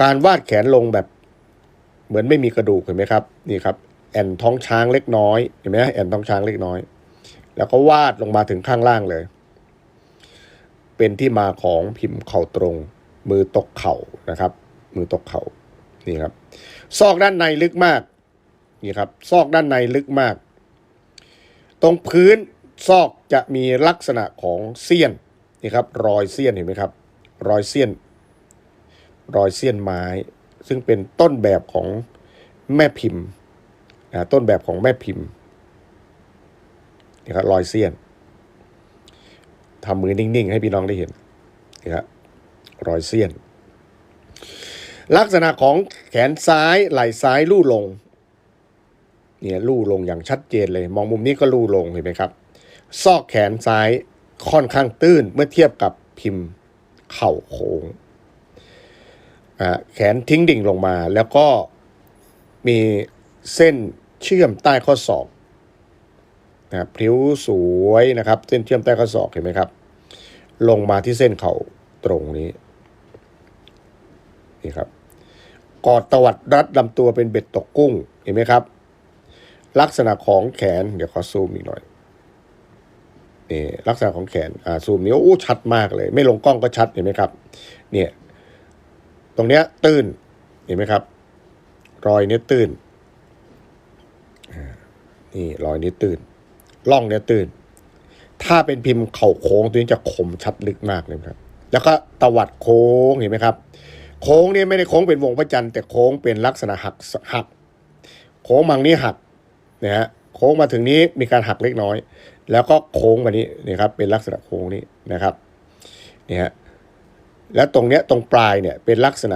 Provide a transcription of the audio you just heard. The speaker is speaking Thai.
การวาดแขนลงแบบ เหมือนไม่มีกระดูกเห็นไหมครับ นี่ครับ แอนท้องช้างเล็กน้อยเห็นไหมแอนท้องช้างเล็กน้อย แล้วก็วาดลงมาถึงข้างล่างเลย เป็นที่มาของพิมพ์เข่าตรง มือตกเข่านะครับ มือตกเข่านี่ครับ ซอกด้านในลึกมากนี่ครับ ซอกด้านในลึกมาก ตรงพื้นซอกจะมีลักษณะของเสี้ยนนี่ครับ รอยเสี้ยนเห็นไหมครับ รอยเสี้ยน รอยเสี้ยนไม้ ซึ่งเป็นต้นแบบของแม่พิมพ์นะต้นแบบของแม่พิมพ์นี่ครับรอยเสี้ยนทำมือนิ่งๆ ให้พี่น้องได้เห็นนี่ครับรอยเสี้ยน ลักษณะของแขนซ้ายไหล่ซ้ายลู่ลงเนี่ยลู่ลงอย่างชัดเจนเลย มองมุมนี้ก็ลู่ลงเห็นไหมครับ ซอกแขนซ้ายค่อนข้างตื้นเมื่อเทียบกับพิมพ์เข่าโค้ง แขนทิ้งดิ่งลงมา แล้วก็มีเส้นเชื่อมใต้ข้อศอกนะครับพริ้วสวยนะครับ เส้นเชื่อมใต้ข้อศอกเห็นไหมครับ ลงมาที่เส้นเข่าตรงนี้นี่ครับกอดตวัดรัดลำตัวเป็นเบ็ดตกกุ้งเห็นไหมครับ ลักษณะของแขนเดี๋ยวขอซูมอีกหน่อยนี่ลักษณะของแขนอ่าซูมนี้โอ้ชัดมากเลย ไม่ลงกล้องก็ชัดเห็นไหมครับ เนี่ย ตรงเนี้ยตื้นเห็นไหมครับ รอยเนี้ยตื้นนี่รอยนี้ตื้นล่องเนี้ยตื้น ถ้าเป็นพิมพ์เข่าโค้งตัวนี้จะคมชัดลึกมากเลยครับ แล้วก็ตวัดโค้งเห็นไหมครับ โค้งเนี่ยไม่ได้โค้งเป็นวงพระจันทร์แต่โค้งเป็นลักษณะหักหัก โค้งมังนี้หักนะฮะโค้งมาถึงนี้มีการหักเล็กน้อย แล้วก็โค้งมานี้นี่ครับเป็นลักษณะโค้งนี้นะครับนี่ฮะ และตรงเนี้ยตรงปลายเนี่ยเป็นลักษณะ